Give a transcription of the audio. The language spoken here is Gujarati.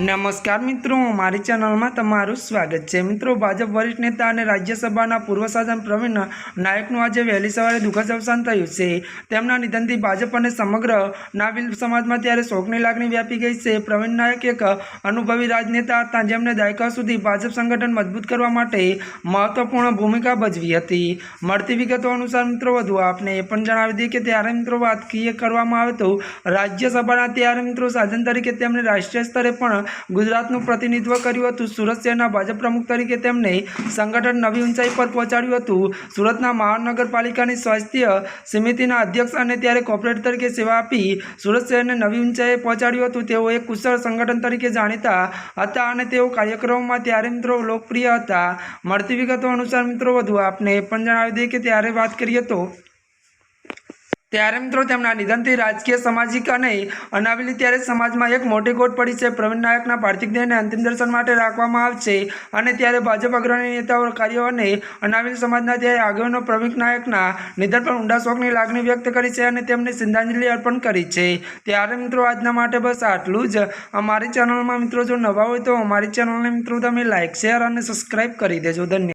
નમસ્કાર મિત્રો, મારી ચેનલમાં તમારું સ્વાગત છે. મિત્રો, ભાજપ વરિષ્ઠ નેતા અને રાજ્યસભાના પૂર્વ સાધન પ્રવીણ નાયકનું આજે વહેલી સવારે દુઃખદ અવસાન થયું છે. તેમના નિધનથી ભાજપ અને સમગ્ર નાવિલ સમાજમાં ત્યારે શોકની લાગણી વ્યાપી ગઈ છે. પ્રવીણ નાયક એક અનુભવી રાજનેતા હતા, જેમણે દાયકા સુધી ભાજપ સંગઠન મજબૂત કરવા માટે મહત્વપૂર્ણ ભૂમિકા ભજવી હતી. મળતી વિગતો અનુસાર મિત્રો, વધુ આપને એ પણ જણાવી દઈએ કે ત્યારે મિત્રો વાત કરવામાં આવે તો રાજ્યસભાના ત્યારે મિત્રો સાધન તરીકે તેમણે રાષ્ટ્રીય સ્તરે પણ ગુજરાતનું પ્રતિનિધિત્વ કર્યું હતું. સુરત શહેરના ભાજપ પ્રમુખ તરીકે તેમણે સંગઠન નવી ઊંચાઈ પર પહોંચાડ્યું હતું. સુરતના મહાનગરપાલિકાની સ્વાસ્થ્ય સમિતિના અધ્યક્ષ અને ત્યારે કોર્પોરેટ તરીકે સેવા આપી સુરત શહેરને નવી ઊંચાઈએ પહોંચાડ્યું હતું. તેઓ એક કુશળ સંગઠન તરીકે જાણીતા હતા અને તેઓ કાર્યક્રમોમાં ત્યારે મિત્રો લોકપ્રિય હતા. મળતી વિગતો અનુસાર મિત્રો, વધુ આપને એ પણ જણાવી દઈએ કે ત્યારે વાત કરીએ તો ત્યારે મિત્રો તેમના નિધનથી રાજકીય, સામાજિક અને અનાવેલી ત્યારે સમાજમાં એક મોટી ખોટ પડી છે. પ્રવીણ નાયકના પાર્થિવ દેહને અંતિમ દર્શન માટે રાખવામાં આવશે અને ત્યારે ભાજપ અગ્રણી નેતાઓ, કાર્યો અને અનાવેલી સમાજના ત્યારે આગેવાનો પ્રવીણ નાયકના નિધન પર ઊંડા શોકની લાગણી વ્યક્ત કરી છે અને તેમને શ્રદ્ધાંજલિ અર્પણ કરી છે. ત્યારે મિત્રો આજના માટે બસ આટલું જ. અમારી ચેનલમાં મિત્રો જો નવા હોય તો અમારી ચેનલને મિત્રો તમે લાઇક શેર અને સબસ્ક્રાઈબ કરી દેજો. ધન્યવાદ.